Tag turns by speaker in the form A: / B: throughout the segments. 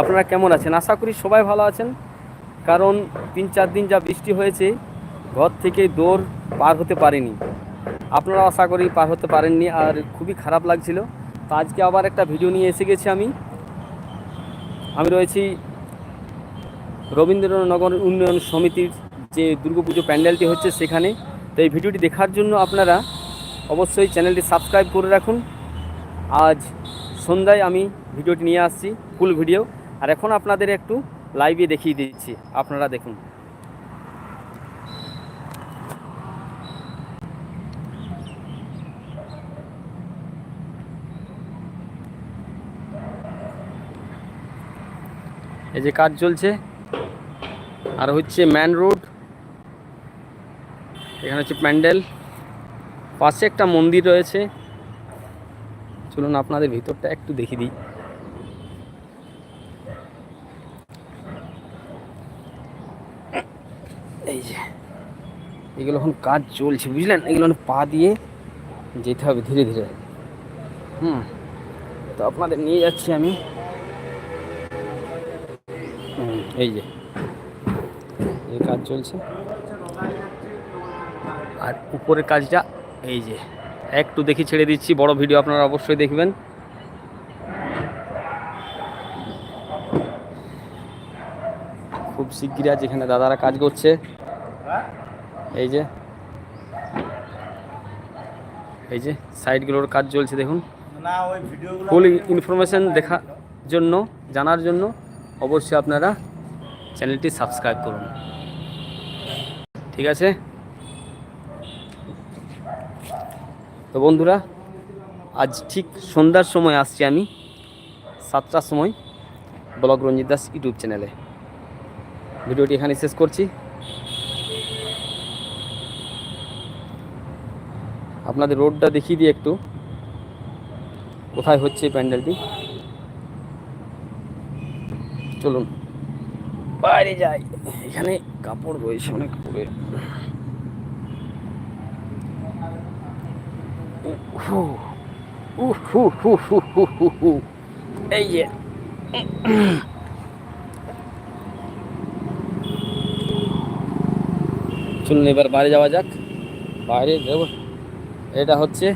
A: আপনারা কেমন আছেন? আশা করি সবাই ভালো আছেন। কারণ তিন চার দিন যা বৃষ্টি হয়েছে, ঘর থেকে দৌড় পার হতে পারেনি। আপনারা আশা করি পার হতে পারেননি আর খুবই খারাপ লাগছিল। তো আজকে আবার একটা ভিডিও নিয়ে এসে গেছি আমি। আমি রয়েছি রবীন্দ্রনগর উন্নয়ন সমিতির যে দুর্গাপুজো প্যান্ডেলটি হচ্ছে সেখানে। তো এই ভিডিওটি দেখার জন্য আপনারা অবশ্যই চ্যানেলটি সাবস্ক্রাইব করে রাখুন। আজ সন্ধ্যায় আমি ভিডিওটি নিয়ে আসছি, ফুল ভিডিও। আর এখন আপনাদের একটু লাইভে দেখিয়ে দিচ্ছি। আপনারা দেখুন। এই যে কাজ চলছে। আর হচ্ছে ম্যান রোড এখানে হচ্ছে প্যান্ডেল। পাশে একটা মন্দির রয়েছে। চলুন আপনাদের ভিতরটা একটু দেখিয়ে দিই। এই যে, এগুলো এখন কাজ চলছে, বুঝলেন? এগুলো পা দিয়ে যেতে হবে ধীরে ধীরে। হুম, তো আপনাদের নিয়ে যাচ্ছি আমি। এই যে, এই কাজ চলছে। আর উপরের কাজটা, এই যে, একটু দেখি ছেড়ে দিচ্ছি, বড় ভিডিও আপনারা অবশ্যই দেখবেন। খুব শিগগিরই আজ এখানে দাদারা কাজ করছে। এই যে। এই যে সাইডগুলোর কাজ চলছে দেখুন। ফুল ইনফরমেশন দেখার জন্য জানার জন্য অবশ্যই আপনারা চ্যানেলটি সাবস্ক্রাইব করুন। ঠিক আছে? তো বন্ধুরা আজ ঠিক সন্ধ্যার সময় আসছি আমি সাতটার সময় ব্লগ রঞ্জিত দাস ইউটিউব চ্যানেলে। ভিডিওটি এখানে শেষ করছি। আপনাদের রোডটা দেখিয়ে দিই একটু। কোথায় হচ্ছে এই প্যান্ডেলটি? চলুন। বাইরে যাই। এখানে কাপড় রয়েছে অনেক পরে উহু, উহু, হু, হু, হু, হু, হু। এই যে। চলুন এবার বাইরে যাওয়া যাক। বাইরে দেব এটা হচ্ছে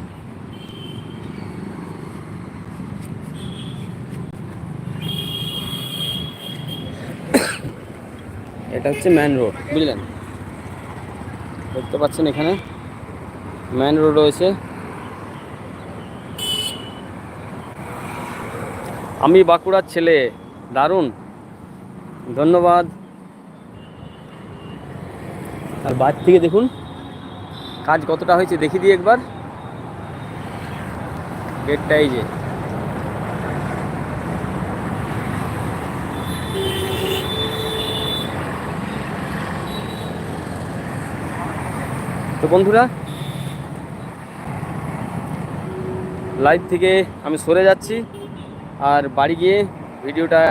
A: এটা হচ্ছে ম্যান রোড বুঝলেন? দেখতে পাচ্ছেন এখানে ম্যান রোড রয়েছে। আমি বাঁকুড়ার ছেলে, দারুণ। ধন্যবাদ। আর বাইর থেকে দেখুন কাজ কতটা হয়েছে দেখি দিই একবার। গেটটা এই যে। তো বন্ধুরা লাইভ থেকে আমি সরে যাচ্ছি আর বাড়ি গিয়ে ভিডিওটা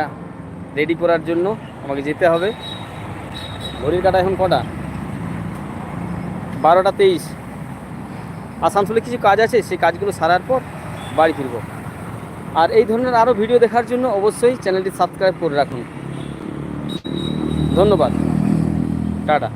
A: রেডি করার জন্য আমাকে যেতে হবে। ঘড়ির কাটা এখন কটা? বারোটা তেইশ। আসানসোলে কিছু কাজ আছে? সেই কাজগুলো সারার পর বাড়ি ফিরব। আর এই ধরনের আরও ভিডিও দেখার জন্য অবশ্যই চ্যানেলটি সাবস্ক্রাইব করে রাখুন। ধন্যবাদ। টাটা।